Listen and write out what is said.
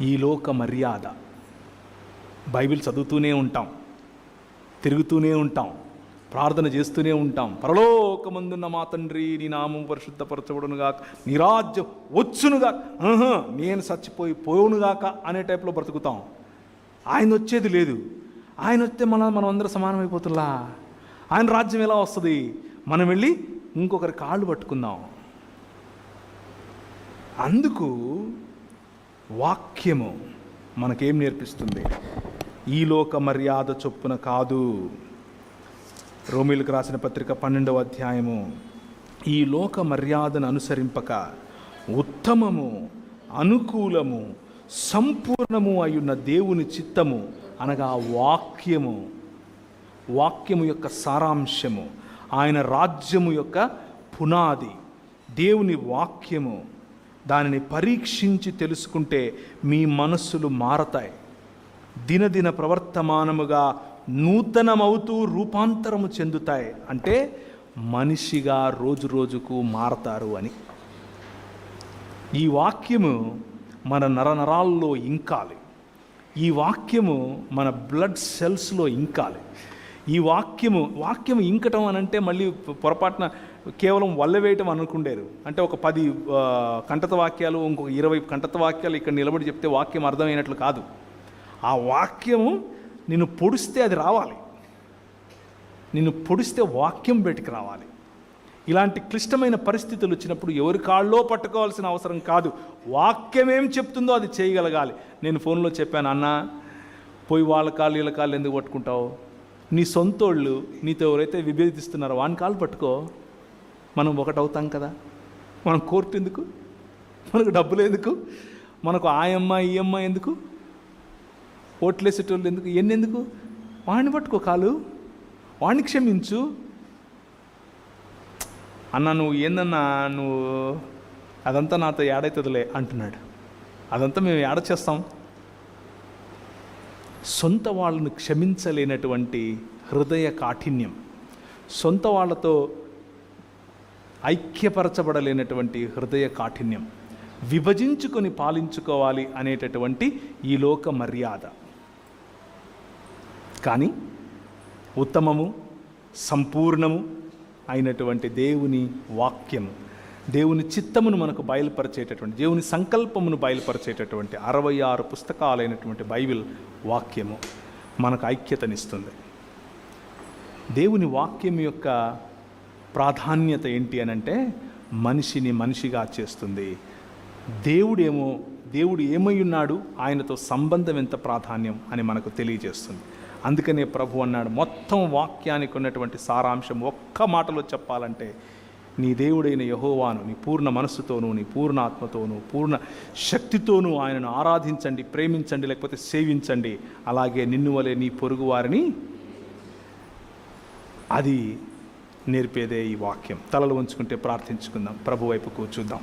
ఈ లోక మర్యాద. బైబిల్ చదువుతూనే ఉంటాం తిరుగుతూనే ఉంటాం ప్రార్థన చేస్తూనే ఉంటాం. పరలోకమందున్న మా తండ్రి నీ నామం పరిశుద్ధపరచబడునుగాక నిరాజ్యం వచ్చునుగాక నేను చచ్చిపోయి పోవునుగాక అనే టైప్లో బ్రతుకుతాం. ఆయన వచ్చేది లేదు. ఆయన వస్తే మన మనం అందరూ సమానమైపోతులా ఆయన రాజ్యం ఎలా వస్తుంది? మనం వెళ్ళి ఇంకొకరి కాళ్ళు పట్టుకుందాం. అందుకు వాక్యము మనకేం నేర్పిస్తుంది? ఈ లోక మర్యాద చొప్పున కాదు. రోమిలకు రాసిన పత్రిక పన్నెండవ అధ్యాయము. ఈ లోక మర్యాదను అనుసరింపక ఉత్తమము అనుకూలము సంపూర్ణము అయ్యున్న దేవుని చిత్తము అనగా వాక్యము. వాక్యము యొక్క సారాంశము. ఆయన రాజ్యము యొక్క పునాది. దేవుని వాక్యము. దానిని పరీక్షించి తెలుసుకుంటే మీ మనస్సులు మారతాయి. దినదిన ప్రవర్తమానముగా నూతనమవుతూ రూపాంతరము చెందుతాయి. అంటే మనిషిగా రోజు రోజుకు మారతారు అని. ఈ వాక్యము మన నరనరాల్లో ఇంకాలి. ఈ వాక్యము మన బ్లడ్ సెల్స్లో ఇంకాలి. ఈ వాక్యము వాక్యము ఇంకటం అని అంటే మళ్ళీ పొరపాటున కేవలం వల్లవేయటం అనుకుండేరు. అంటే ఒక పది కంటత వాక్యాలు ఇంకొక ఇరవై కంటత వాక్యాలు ఇక్కడ నిలబడి చెప్తే వాక్యం అర్థమైనట్లు కాదు. ఆ వాక్యము నిన్ను పొడిస్తే అది రావాలి. నిన్ను పొడిస్తే వాక్యం బయటికి రావాలి. ఇలాంటి క్లిష్టమైన పరిస్థితులు వచ్చినప్పుడు ఎవరి కాళ్ళలో పట్టుకోవాల్సిన అవసరం కాదు. వాక్యం ఏం చెప్తుందో అది చేయగలగాలి. నేను ఫోన్లో చెప్పాను అన్న పోయి వాళ్ళ కాళ్ళు వీళ్ళ కాళ్ళు ఎందుకు పట్టుకుంటావు? నీ సొంతోళ్ళు నీతో ఎవరైతే విభేదిస్తున్నారో వాని కాళ్ళు పట్టుకో. మనం ఒకటవుతాం కదా. మనం కోర్టు ఎందుకు? మనకు డబ్బులు ఎందుకు? మనకు ఆయమ్మ ఈయమ్మ ఎందుకు? ఓట్లేసేటోళ్ళు ఎందుకు? ఎన్నెందుకు వాడిని పట్టుకో కాలు. వాడిని క్షమించు. అన్న నువ్వు ఏందన్నా నువ్వు అదంతా నాతో ఏడవుతుందిలే అంటున్నాడు. అదంతా మేము ఏడ చేస్తాం? సొంత వాళ్ళను క్షమించలేనటువంటి హృదయ కాఠిన్యం. సొంత వాళ్ళతో ఐక్యపరచబడలేనటువంటి హృదయ కాఠిన్యం. విభజించుకొని పాలించుకోవాలి అనేటటువంటి ఈ లోక మర్యాద. కానీ ఉత్తమము సంపూర్ణము అయినటువంటి దేవుని వాక్యము దేవుని చిత్తమును మనకు బయలుపరిచేటటువంటి దేవుని సంకల్పమును బయలుపరిచేటటువంటి అరవై ఆరు పుస్తకాలైనటువంటి బైబిల్ వాక్యము మనకు ఐక్యతనిస్తుంది. దేవుని వాక్యం యొక్క ప్రాధాన్యత ఏంటి అని అంటే మనిషిని మనిషిగా చేస్తుంది. దేవుడేమో దేవుడు ఏమై ఉన్నాడు? ఆయనతో సంబంధం ఎంత ప్రాధాన్యం అని మనకు తెలియజేస్తుంది. అందుకనే ప్రభు అన్నాడు మొత్తం వాక్యానికి ఉన్నటువంటి సారాంశం ఒక్క మాటలో చెప్పాలంటే నీ దేవుడైన యహోవాను నీ పూర్ణ మనస్సుతోనూ నీ పూర్ణ ఆత్మతోనూ పూర్ణ శక్తితోనూ ఆయనను ఆరాధించండి ప్రేమించండి లేకపోతే సేవించండి. అలాగే నిన్ను వలె నీ పొరుగు వారిని అది నేర్పేదే ఈ వాక్యం. తలలు ఉంచుకుంటే ప్రార్థించుకుందాం. ప్రభు వైపు చూద్దాం